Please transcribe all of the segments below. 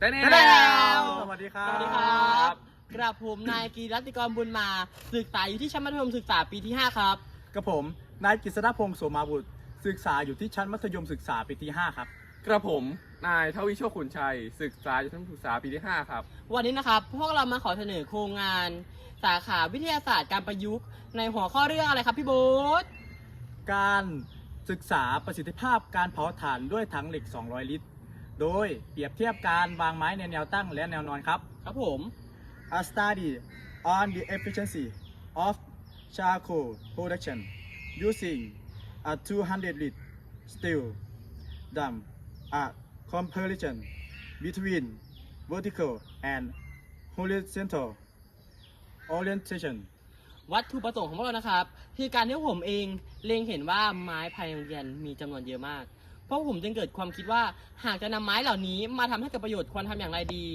แต่แน่แล้วสวัสดีครัสบวัสดีครับกระผมนายกีรัตติกรบุญมา ศึกษาอยู่ที่ชั้นมัธยมศึกษาปีที่ 5 ครับกับผมนายกฤษณพงศ์โสมาบุตร ศึกษาอยู่ที่ชั้นมัธยมศึกษาปีที่ 5 ครับ กระผมนายทวีโชคขุนชัย ศึกษาอยู่ชั้นศึกษาปีที่ 5 ครับ วันนี้นะครับ พวกเรามาขอเสนอโครงงาน สาขาวิทยาศาสตร์การประยุกต์ ในหัวข้อเรื่องอะไรครับพี่โบ๊ทการศึกษาประสิทธิภาพการเผาถ่านด้วยถังเหล็ก 200 ลิตร โดยเปรียบเทียบการวางไม้ในแนวตั้งและแนวนอนครับ ครับผม A study on the efficiency of charcoal production using a 200 lit steel drum. A comparison between vertical and horizontal orientation. วัตถุประสงค์ของพวกเรานะครับ คือการที่ผมเองเล็งเห็นว่าไม้ภายในโรงเรียนมีจำนวนเยอะมากเพราะผมจึงเกิดความคิดว่าหากจะนำไม้เหล่านี้มาทำให้เกิดประโยชน์ควรทำอย่างไรดี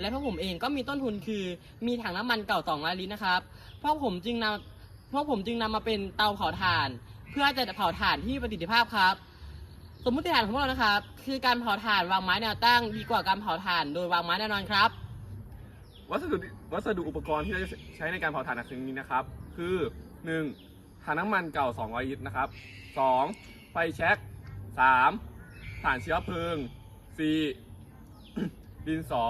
และเพราะผมเองก็มีต้นทุนคือ มีถังน้ำมันเก่า2ล้านลิตรนะครับเพราะผมจึงนำเพราะผมจึงนำมาเป็นเตาเผาถ่าน เพื่อจะเผาถ่านที่ประสิทธิภาพครับ สมมติฐานของพวกเรานะครับ คือการเผาถ่านวางไม้แนวตั้ง ดีกว่าการเผาถ่าน โดยวางไม้แนวนอนครับ วัสดุวัสดุอุปกรณ์ที่เราจะใช้ในการเผาถ่านในครั้งนี้นะครับ คือ 1. ถังน้ำมันเก่า200ลิตรนะครับ 2. ไฟแช็ก 3. ถ่านเชื้อเพลิง 4. ดินสอ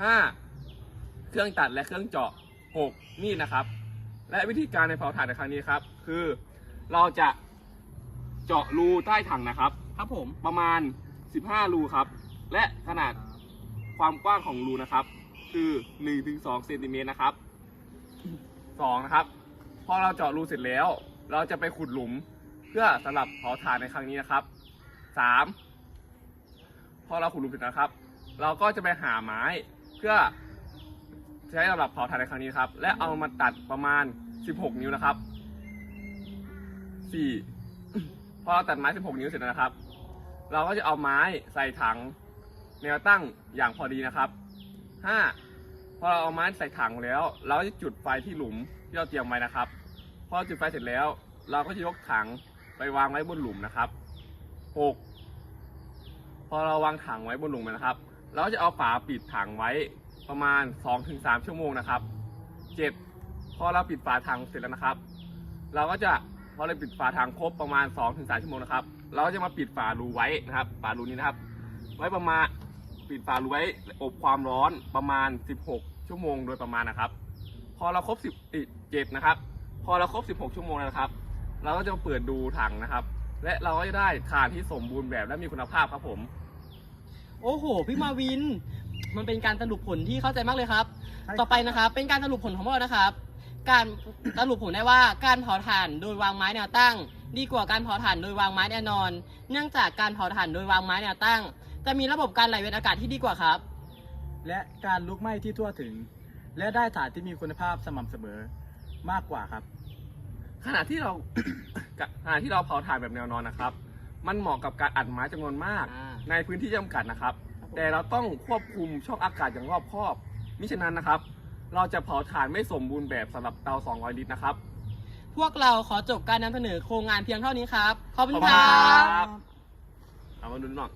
5. เครื่องตัดและเครื่องเจาะ 6. มีดนะครับ และวิธีการในเผาถ่านในครั้งนี้ครับ คือเราจะเจาะรูใต้ถังนะครับ ครับผมประมาณ 15 รูครับ และขนาดความกว้างของรูนะครับ คือ1-2เซนติเมตรนะครับ2นะครับ พอเราเจาะรูเสร็จแล้ว เราจะไปขุดหลุม เพื่อสำหรับเผาถ่านในครั้งนี้นะครับ 3. พอเราขุดหลุมเสร็จนะครับ เราก็จะไปหาไม้เพื่อใช้สำหรับเผาถ่านในครั้งนี้ครับ และเอามาตัดประมาณ 16 นิ้วนะครับ 4. พอเราตัดไม้ 16 นิ้วเสร็จนะครับ เราก็จะเอาไม้ใส่ถังแนวตั้งอย่างพอดีนะครับ 5. พอเราเอาไม้ใส่ถังแล้ว เราจะจุดไฟที่หลุมที่เราเตรียมไว้นะครับ พอจุดไฟเสร็จแล้ว เราก็จะยกถัง ไปวางไว้บนหลุมนะครับ 6. พอเราวางถังไว้บนหลุมนะครับ เราจะเอาฝาปิดถังไว้ประมาณ 2-3 ชั่วโมงนะครับ 7. พอเราปิดฝาถังเสร็จแล้วนะครับ เราก็จะพอเราปิดฝาถังครบประมาณ 2-3 ชั่วโมงนะครับ เราก็จะมาปิดฝารูไว้นะครับ ฝารูนี้นะครับ ไว้ประมาณปิดฝารูไว้อบความร้อนประมาณ 16 ชั่วโมงโดยประมาณนะครับ พอเราครบ 17 นะครับ พอเราครบ 16 ชั่วโมงนะครับ เราก็จะมาเปิดดูถังนะครับ และเราก็จะได้ถ่านที่สมบูรณ์แบบและมีคุณภาพครับผม โอ้โห พี่มาวิน มันเป็นการสรุปผลที่เข้าใจมากเลยครับ ใช่ครับต่อไปนะครับ เป็นการสรุปผลของพวกเรานะครับ การ สรุปผลได้ว่าการเผาถ่านโดยวางไม้แนวตั้ง ดีกว่าการเผาถ่านโดยวางไม้แนวนอน เนื่องจากการเผาถ่านโดยวางไม้แนวตั้ง จะมีระบบการไหลเวียนอากาศที่ดีกว่าครับ และการลุกไหม้ที่ทั่วถึง และได้ถ่านที่มีคุณภาพสม่ำเสมอมากกว่าครับ ขณะที่เรา ขณะที่เราเผาถ่านแบบแนวนอนนะครับ มันเหมาะกับการอัดไม้จำนวนมาก อ่า ในพื้นที่จำกัดนะครับครับผมแต่เราต้องควบคุมช่องอากาศอย่างรอบคอบ มิฉะนั้นนะครับ เราจะเผาถ่านไม่สมบูรณ์แบบสำหรับเตา 200 ลิตรนะครับ พวกเราขอจบการนำเสนอโครงงานเพียงเท่านี้ครับ ขอบคุณขอบคคุณรัครับ บ เอามาดูหน่อย